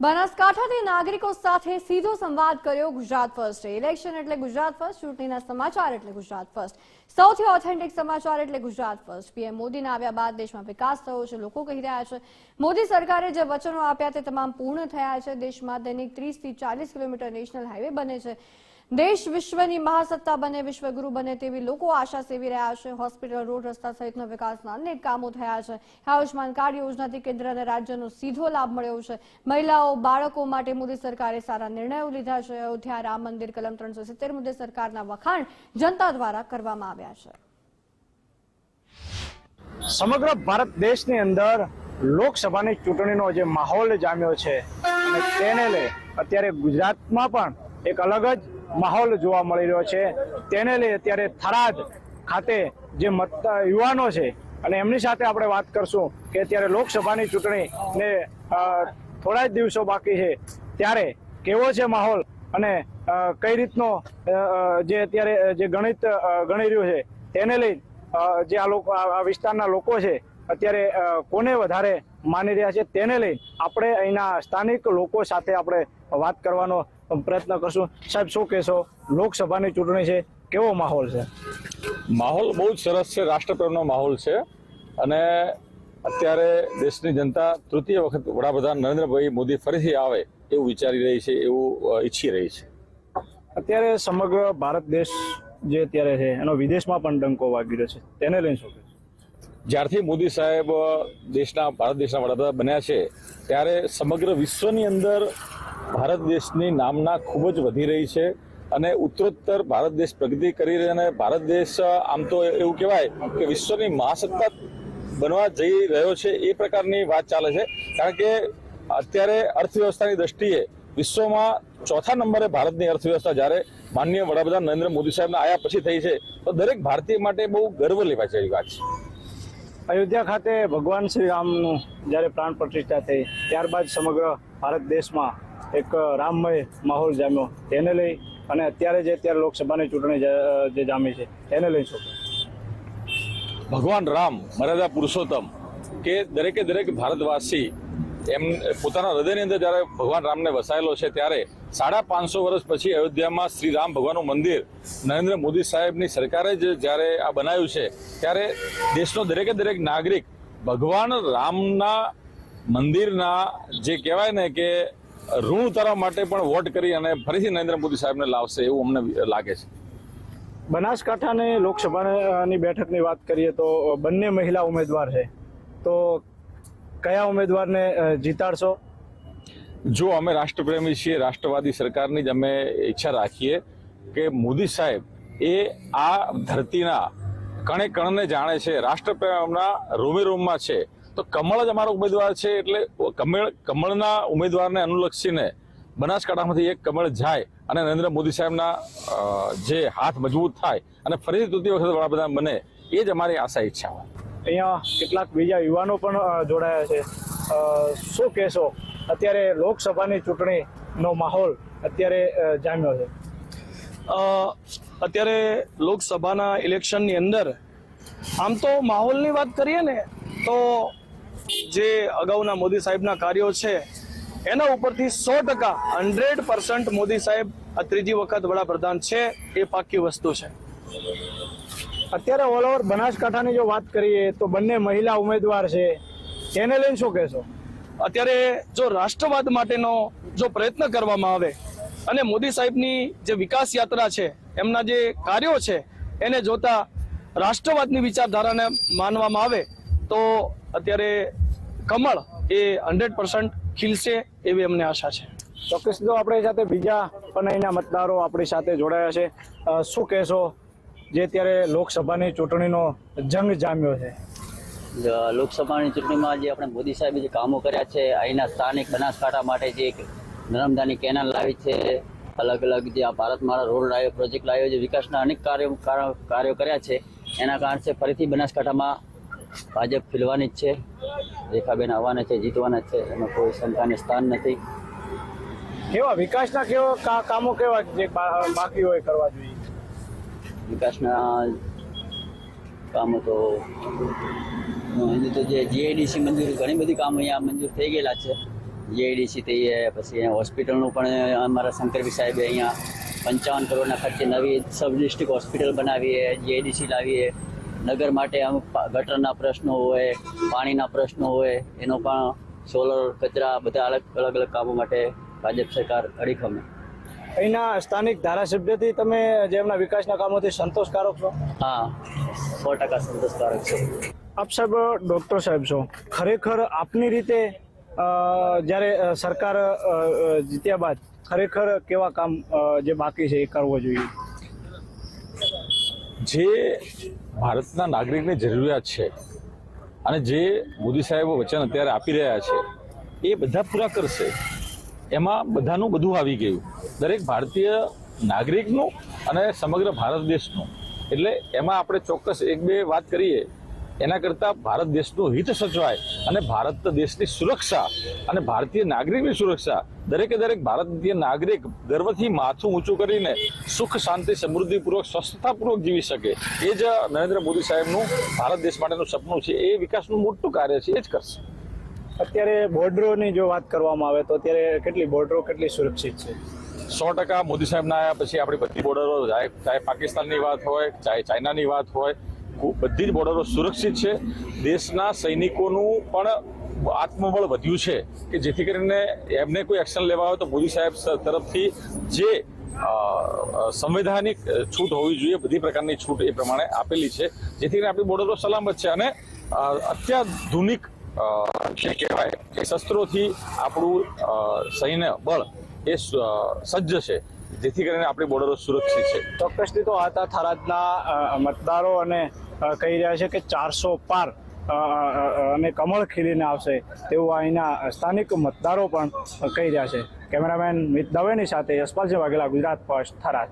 બનાસકાંઠાથી નાગરિકો સાથે સીધો સંવાદ કર્યો ગુજરાત ફર્સ્ટે. ઇલેક્શન એટલે ગુજરાત ફર્સ્ટ, ચૂંટણીના સમાચાર એટલે ગુજરાત ફર્સ્ટ. સૌથી ઓથેન્ટિક સમાચાર એટલે ગુજરાત ફર્સ્ટ. પીએમ મોદીના આવ્યા બાદ દેશમાં વિકાસ થયો છે, લોકો કહી રહ્યા છે. મોદી સરકારે જે વચનો આપ્યા તે તમામ પૂર્ણ થયા છે. દેશમાં દૈનિક ત્રીસથી ચાલીસ કિલોમીટર નેશનલ હાઈવે બને છે. દેશ વિશ્વની મહાસત્તા બને, વિશ્વગુરુ બને તેવી લોકો આશા સેવી રહ્યા છે. હોસ્પિટલ, રોડ રસ્તા સહિતના વિકાસના અનેક કામો થયા છે. આયુષ્માન કાર્ડ યોજનાથી કેન્દ્ર અને રાજ્યનો સીધો લાભ મળ્યો છે. મહિલાઓ, બાળકો માટે મોદી સરકારે સારા નિર્ણયો લીધા છે. અયોધ્યા રામ મંદિર કલમ ત્રણસો સિત્તેર મુદ્દે સરકારના વખાણ જનતા દ્વારા કરવામાં આવ્યા છે. સમગ્ર ભારત દેશની અંદર લોકસભાની ચૂંટણીનો જે માહોલ જામ્યો છે તેને લઈ અત્યારે ગુજરાતમાં પણ એક અલગ જ માહોલ જોવા મળી રહ્યો છે. તેને લઈ અત્યારે થરાદ ખાતે જે મત યુવાનો છે, અને એમની સાથે આપણે વાત કરશું કે અત્યારે લોકસભાની ચૂંટણીને ને થોડા જ દિવસો બાકી છે. ત્યારે કેવો છે માહોલ અને કઈ રીતનો જે અત્યારે જે ગણિત ગણી રહ્યું છે, તેને લઈ જે આ લોકો, આ વિસ્તારના લોકો છે, અત્યારે કોને વધારે માની રહ્યા છે, તેને લઈ આપણે અહીંના સ્થાનિક લોકો સાથે આપણે વાત કરવાનો પ્રયત્ન કરશું. સાહેબ શું કહેશો? લોકસભાની ચૂંટણી છે કેવો માહોલ છે? માહોલ બહુ જ સરસ છે રાષ્ટ્રપ્રેમનો માહોલ છે. અને અત્યારે દેશની જનતા તૃતીય વખત વડાપ્રધાન નરેન્દ્રભાઈ મોદી ફરીથી આવે એવું વિચારી રહી છે એવું ઈચ્છી રહી છે. અત્યારે સમગ્ર ભારત દેશ જે અત્યારે છે એનો વિદેશમાં પણ ડંકો વાગી રહ્યો છે. તેને લઈને શું જ્યારથી મોદી સાહેબ દેશના ભારત દેશના વડાપ્રધાન બન્યા છે ત્યારે સમગ્ર વિશ્વની અંદર ભારત દેશની નામના ખૂબ જ વધી રહી છે અને ઉત્તરોત્તર ભારત દેશ પ્રગતિ કરી રહી અને ભારત દેશ આમ તો એવું કહેવાય કે વિશ્વની મહાસત્તા બનવા જઈ રહ્યો છે એ પ્રકારની વાત ચાલે છે. કારણ કે અત્યારે અર્થવ્યવસ્થાની દ્રષ્ટિએ વિશ્વમાં ચોથા નંબરે ભારતની અર્થવ્યવસ્થા જ્યારે માનનીય વડાપ્રધાન નરેન્દ્ર મોદી સાહેબના આયા પછી થઈ છે, તો દરેક ભારતીય માટે બહુ ગર્વ લેવા જેવી વાત છે. અયોધ્યા ખાતે ભગવાન શ્રી રામનું જ્યારે પ્રાણ પ્રતિષ્ઠા થઈ, ત્યારબાદ સમગ્ર ભારત દેશમાં એક રામમય માહોલ જામ્યો. તેને લઈ અને અત્યારે જે અત્યારે લોકસભાની ચૂંટણી જે- જામી છે, તેને લઈ શું ભગવાન રામ, મર્યાદા પુરુષોત્તમ, કે દરેકે દરેક ભારતવાસી એમ, પોતાના હૃદયની અંદર જ્યારે ભગવાન રામને વસાયેલો છે, ત્યારે સાડા પાંચસો વર્ષ પછી અયોધ્યામાં શ્રી રામ ભગવાનનું મંદિર નરેન્દ્ર મોદી સાહેબની સરકારે જ જ્યારે આ બનાવ્યું છે, ત્યારે દેશનો દરેકે દરેક નાગરિક ભગવાન રામના મંદિરના જે કહેવાય ને કે ઋણ ઉતારવા માટે પણ વોટ કરી અને ફરીથી નરેન્દ્ર મોદી સાહેબને લાવશે એવું અમને લાગે છે. બનાસકાંઠાની લોકસભાની બેઠકની વાત કરીએ તો બંને મહિલા ઉમેદવાર છે. તો કયા ઉમેદવારને જીતાડશો? જો અમે રાષ્ટ્રપ્રેમી છીએ રાષ્ટ્રવાદી સરકારની જ અમે ઈચ્છા રાખીએ કે મોદી સાહેબ એ આ ધરતીના કણે કણને જાણે છે રાષ્ટ્રપ્રેમના રોમે રોમમાં છે તો કમળ જ અમારો ઉમેદવાર છે એટલે કમળ કમળના ઉમેદવારને અનુલક્ષીને બનાસકાંઠામાંથી એક કમળ જાય અને નરેન્દ્ર મોદી સાહેબના જે હાથ મજબૂત થાય અને ફરીથી તૃતીય વખત વડાપ્રધાન બને એ જ અમારી આશા ઈચ્છા હોય. અહીંયા કેટલાક બીજા યુવાનો પણ જોડાયા છે. શું કહેશો? અત્યારે લોકસભાની ચૂંટણીનો માહોલ અત્યારે જામ્યો છે. અત્યારે લોકસભાના ઇલેક્શનની અંદર આમ તો માહોલની વાત કરીએ ને તો જે અગાઉના મોદી સાહેબના કાર્યો છે એના ઉપરથી સો ટકા હંડ્રેડ પર્સન્ટ મોદી સાહેબ આ ત્રીજી વખત વડાપ્રધાન છે એ પાકી વસ્તુ છે. અત્યારે ઓલ ઓવર બનાસકાંઠાની જો વાત કરીએ તો બંને મહિલા ઉમેદવાર છે. એને લઈને શું કહેશો? અત્યારે જો રાષ્ટ્રવાદ માટેનો જો પ્રયત્ન કરવામાં આવે અને મોદી સાહેબની જે વિકાસ યાત્રા છે એમના જે કાર્યો છે એને જોતા રાષ્ટ્રવાદની વિચારધારાને માનવામાં આવે તો અત્યારે કમળ એ હંડ્રેડ પર્સન્ટ ખીલશે એવી અમને આશા છે. ચોક્કસ તો આપણી સાથે બીજા પણ અહીંના મતદારો આપણી સાથે જોડાયા છે. શું કહેશો? જે અત્યારે લોકસભાની ચૂંટણીનો જંગ જામ્યો છે. લોકસભાની ચૂંટણીમાં જે આપણે મોદી સાહેબે જે કામો કર્યા છે અહીંના સ્થાનિક બનાસકાંઠા માટે જે એક નર્મદાની કેનાલ લાવી છે અલગ અલગ જે આ ભારત મારા રોડ લાવ્યો પ્રોજેક્ટ લાવ્યો જે વિકાસના અનેક કાર્યો કાર્યો કર્યા છે એના કારણે ફરીથી બનાસકાંઠામાં ભાજપ ખીલવાની જ છે. રેખાબેન આવવાના છે જીતવાના છે એમાં કોઈ શંકાને સ્થાન નથી. કેવા વિકાસના કેવા કામો કેવા જે બાકી હોય કરવા જોઈએ? વિકાસના કામો તો હજુ તો જે જીઆઈડીસી મંજૂર ઘણી બધી કામો અહીંયા મંજૂર થઈ ગયેલા છે. જીઆઈડીસી થઈ પછી હોસ્પિટલનું પણ અમારા શંકરભાઈ સાહેબે અહીંયા પંચાવન કરોડના ખર્ચે નવી સબ ડિસ્ટ્રિક્ટ હોસ્પિટલ બનાવીએ જીઆઈડીસી લાવીએ. નગર માટે અમુક ગટરના પ્રશ્નો હોય પાણીના પ્રશ્નો હોય એનો પણ સોલર કચરા બધા અલગ અલગ અલગ કામો માટે ભાજપ સરકાર અડીખમે અહીંના સ્થાનિક ધારાસભ્યથી તમે જે એમના વિકાસના કામોથી સંતોષકારક છો? હા સો ટકા સંતોષકારક છે. આપ સાહેબ ડૉક્ટર સાહેબ છો. ખરેખર આપની રીતે જ્યારે સરકાર જીત્યા બાદ ખરેખર કેવા કામ જે બાકી છે એ કરવો જોઈએ? જે ભારતના નાગરિકની જરૂરિયાત છે અને જે મોદી સાહેબો વચન અત્યારે આપી રહ્યા છે, એ બધા પૂરા કરશે. એમાં બધાનું બધું આવી ગયું. દરેક ભારતીય નાગરિકનું અને સમગ્ર ભારત દેશનું. એટલે એમાં આપણે ચોક્કસ એક બે વાત કરીએ એના કરતાં ભારત દેશનું હિત સચવાય અને ભારત દેશની સુરક્ષા અને ભારતીય નાગરિકની સુરક્ષા દરેકે દરેક ભારતીય નાગરિક ગર્વથી માથું ઊંચું કરીને સુખ શાંતિ સમૃદ્ધિપૂર્વક સ્વસ્થતાપૂર્વક જીવી શકે. એ જ નરેન્દ્ર મોદી સાહેબનું ભારત દેશ માટેનું સપનું છે. એ વિકાસનું મોટું કાર્ય છે. એ જ કરશે. અત્યારે બોર્ડરોની જો વાત કરવામાં આવે તો અત્યારે કેટલી બોર્ડરો કેટલી સુરક્ષિત છે? સો ટકા મોદી સાહેબના આવ્યા પછી આપણી બધી બોર્ડરો ચાહે પાકિસ્તાનની વાત હોય ચાહે ચાઇનાની વાત હોય બધી જ બોર્ડરો સુરક્ષિત છે. દેશના સૈનિકોનું પણ આત્મબળ વધ્યું છે કે જેથી કરીને એમને કોઈ એક્શન લેવા હોય તો મોદી સાહેબ તરફથી જે સંવૈધાનિક છૂટ હોવી જોઈએ, બધી પ્રકારની છૂટ એ પ્રમાણે આપેલી છે. જેથી કરીને આપણી બોર્ડરો સલામત છે અને અત્યાધુનિક જે કહેવાય કે શસ્ત્રોથી આપણું સૈન્ય બળ એ સજ્જ છે. જેથી કરીને આપણી બોર્ડરો સુરક્ષિત છે. ચોક્કસથી તો હતા થરાદના મતદારો અને કહી રહ્યા છે કે ચારસો પાર અને કમળ ખીલીને આવશે તેવું અહીંના સ્થાનિક મતદારો પણ કહી રહ્યા છે. કેમેરામેન મિત દવેની સાથે યશપાલસિંહ વાઘેલા, ગુજરાત ફર્સ્ટ થરાદ.